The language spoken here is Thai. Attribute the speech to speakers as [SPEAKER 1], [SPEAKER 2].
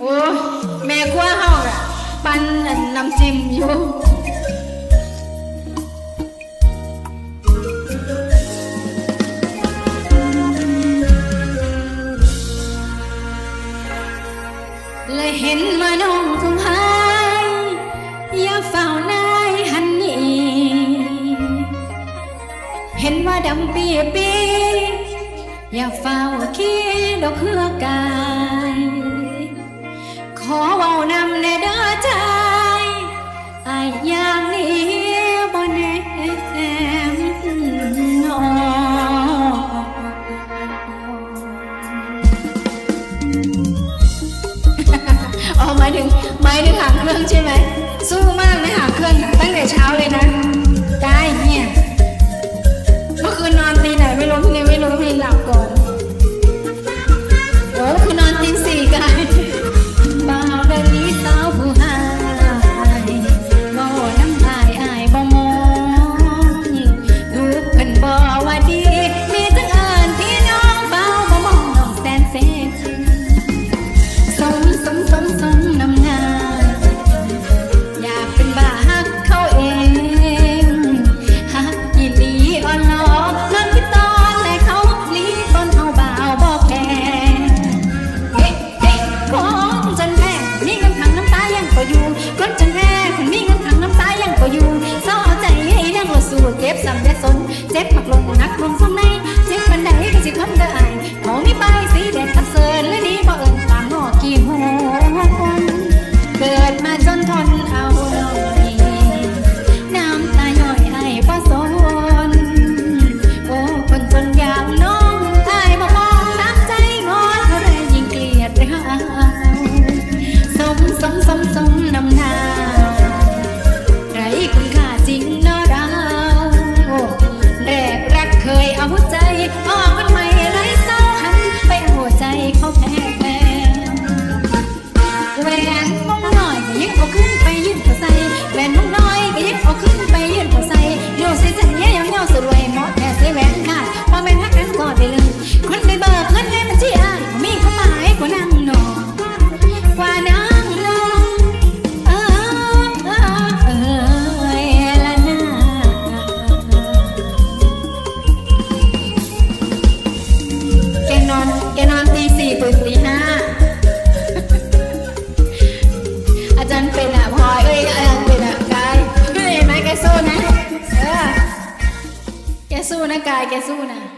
[SPEAKER 1] โอ้แม่ขั้วเอาน่ะปันน้ำจิ้มอยู่เลยเห็นมาน้องคงหายอย่าเฝ้านายหันนี่เห็นว่าดำปีปีอย่าเฝ้าคีดดอกเพื่อกา นำแนด้อใจอายอย่างนี้บ่แน่นอนอหมายถึงหมายถึงหางเครื่องใช่ไหมสู้มากไหมค่ะ กรวมสมัยเจ็บปันใดก็สิคนเด้ออายเขาม่ไปสีแดง สู้นะกายแกสู้นะ